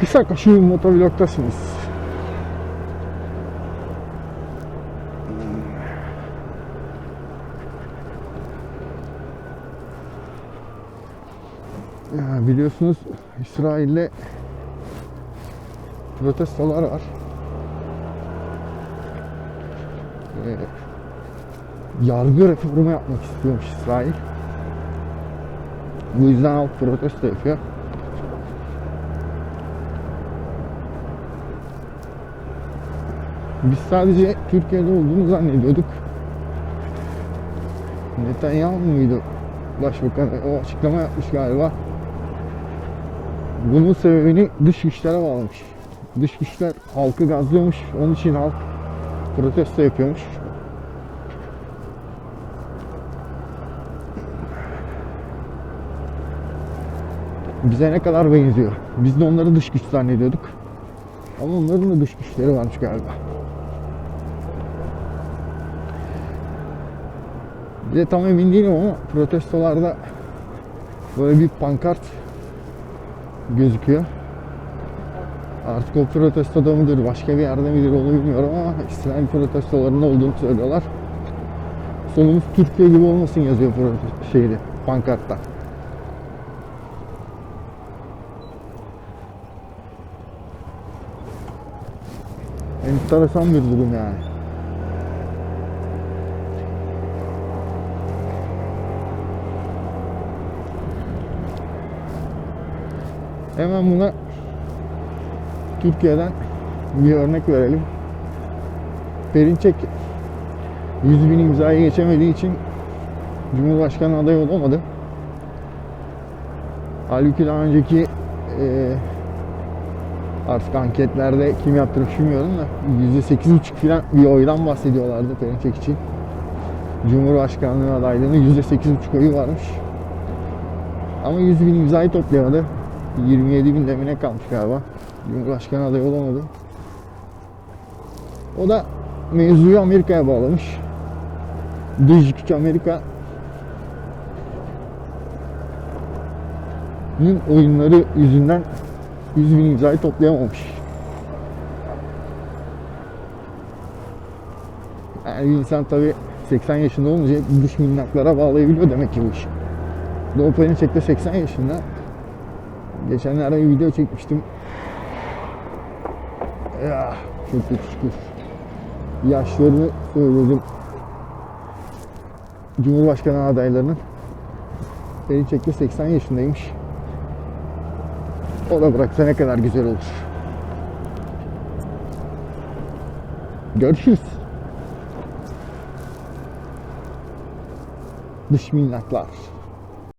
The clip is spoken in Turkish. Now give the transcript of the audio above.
Kısa koşu motovlogtasınız. Ya biliyorsunuz İsrail'de protestolar var. Ee, yargı reformu yapmak istiyormuş İsrail. Bu yüzden halk protesto yapıyor. Biz sadece Türkiye'de olduğunu zannediyorduk. Netanyahu muydu başbakan? O açıklama yapmış galiba. Bunun sebebini dış güçlere bağlamış. Dış güçler halkı gazlıyormuş. Onun için halk protesto yapıyormuş. Bize ne kadar benziyor. Biz de onları dış güç zannediyorduk. Ama onların da dış güçleri varmış galiba. Bir de tam emin değilim ama protestolarda böyle bir pankart gözüküyor. Artık o protestoda mıdır, başka bir yerde midir onu bilmiyorum ama İsrail protestolarında olduğunu söylüyorlar. Sonumuz Türkiye gibi olmasın yazıyor şeyde, pankartta. Enteresan bir durum yani. Hemen buna Türkiye'den bir örnek verelim. Perinçek 100 bin imzayı geçemediği için Cumhurbaşkanı adayı olamadı. Halbuki daha önceki eee artık anketlerde kim yaptırıp bilmiyorum da %8,5 falan bir oydan bahsediyorlardı Perinçek için. Cumhurbaşkanlığı adaylığının %8,5 oyu varmış. Ama 100 bin imzayı toplayamadı. 27 bin demine kalmış galiba. Cumhurbaşkanı adayı olamadı. O da mevzuyu Amerika'ya bağlamış. Dış Amerika oyunları yüzünden 100 bin imzayı toplayamamış. Yani insan tabi 80 yaşında olunca dış minnaklara bağlayabiliyor demek ki bu iş. Doğu Perinçek de 80 yaşında. Geçenlerde bir video çekmiştim. Ya çok şükür. Yaşlarını söyledim. Cumhurbaşkanı adaylarının. Perinçek de 80 yaşındaymış. O da bıraksa ne kadar güzel olur. Görüşürüz. Dış.